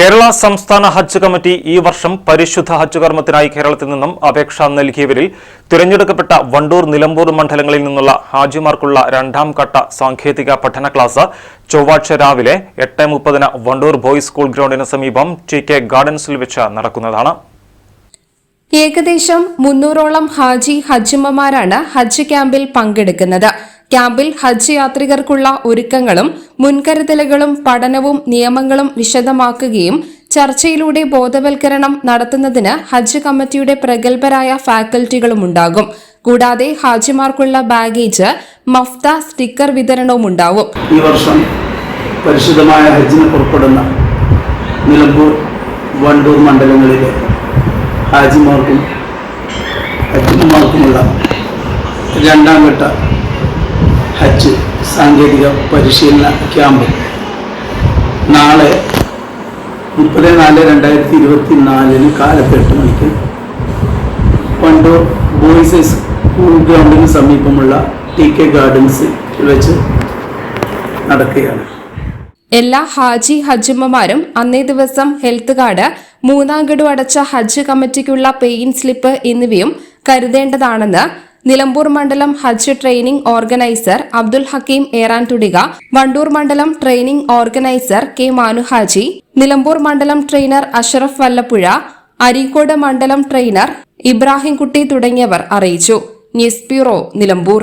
കേരള സംസ്ഥാന ഹജ്ജ് കമ്മിറ്റി ഈ വർഷം പരിശുദ്ധ ഹജ്ജ് കർമ്മത്തിനായി കേരളത്തിൽ നിന്നും അപേക്ഷ നൽകിയവരിൽ തിരഞ്ഞെടുക്കപ്പെട്ട വണ്ടൂർ നിലമ്പൂർ മണ്ഡലങ്ങളിൽ നിന്നുള്ള ഹാജിമാർക്കുള്ള രണ്ടാം ഘട്ട സാങ്കേതിക പഠന ക്ലാസ് ചൊവ്വാഴ്ച രാവിലെ എട്ട് മുപ്പതിന് വണ്ടൂർ ബോയ്സ് സ്കൂൾ ഗ്രൗണ്ടിന് സമീപം ടി കെ ഗാർഡൻസിൽ വെച്ച് നടക്കുന്നതാണ്. ഏകദേശം മുന്നൂറോളം ഹാജി ഹജ്ജുമ്മമാരാണ് ഹജ്ജ് ക്യാമ്പിൽ പങ്കെടുക്കുന്നത്. ക്യാമ്പിൽ ഹജ്ജ് യാത്രികർക്കുള്ള ഒരുക്കങ്ങളും മുൻകരുതലുകളും പഠനവും നിയമങ്ങളും വിശദമാക്കുകയും ചർച്ചയിലൂടെ ബോധവൽക്കരണം നടത്തുന്നതിന് ഹജ്ജ് കമ്മിറ്റിയുടെ പ്രഗത്ഭരായ ഫാക്കൽറ്റികളും ഉണ്ടാകും. കൂടാതെ ഹാജിമാർക്കുള്ള ബാഗേജ് മഫ്ത സ്റ്റിക്കർ വിതരണവും ഉണ്ടാവും. ഈ വർഷം പരിശുദ്ധമായ ഹജ്ജിന് പുറപ്പെടുന്ന നിലമ്പൂർ വണ്ടൂർ മണ്ഡലങ്ങളിലെ ഹാജിമാർക്കും ഹജ്ജിമാർക്കുമുള്ള രണ്ടാം ഘട്ട ഹജ്ജ് സാങ്കേതിക പരിശീലന ക്യാമ്പ്. നാളെ മുപ്പത് നാല് രണ്ടായിരത്തി ഇരുപത്തി നാലിന് കാലത്ത് എട്ട് മണിക്ക് വണ്ടൂർ ബോയ്സ് സ്കൂൾ ഗ്രൗണ്ടിന് സമീപമുള്ള ടി കെ ഗാർഡൻസിൽ വെച്ച് നടക്കുകയാണ്. എല്ലാ ഹാജി ഹജ്ജുമ്മമാരും അന്നേ ദിവസം ഹെൽത്ത് കാർഡ് മൂന്നാം ഗഡു അടച്ച ഹജ്ജ് കമ്മിറ്റിക്കുള്ള പെയിൻ സ്ലിപ്പ് എന്നിവയും കരുതേണ്ടതാണെന്ന് നിലമ്പൂർ മണ്ഡലം Hajj training organiser Abdul Hakeem ഏറാൻതുടിക Wandoor മണ്ഡലം training organiser K Manuhaji Nilambur മണ്ഡലം ട്രെയിനർ അഷറഫ് വല്ലപ്പുഴ അരീക്കോട് മണ്ഡലം ട്രെയിനർ ഇബ്രാഹിംകുട്ടി തുടങ്ങിയവർ അറിയിച്ചു. News bureau Nilambur.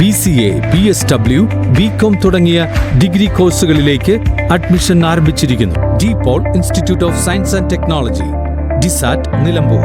B C A B S W B com തുടങ്ങിയ ഡിഗ്രി കോഴ്സുകളിലേക്ക് അഡ്മിഷൻ ആരംഭിച്ചിരിക്കുന്നു. De Paul institute of science and technology DISAT Nilambur.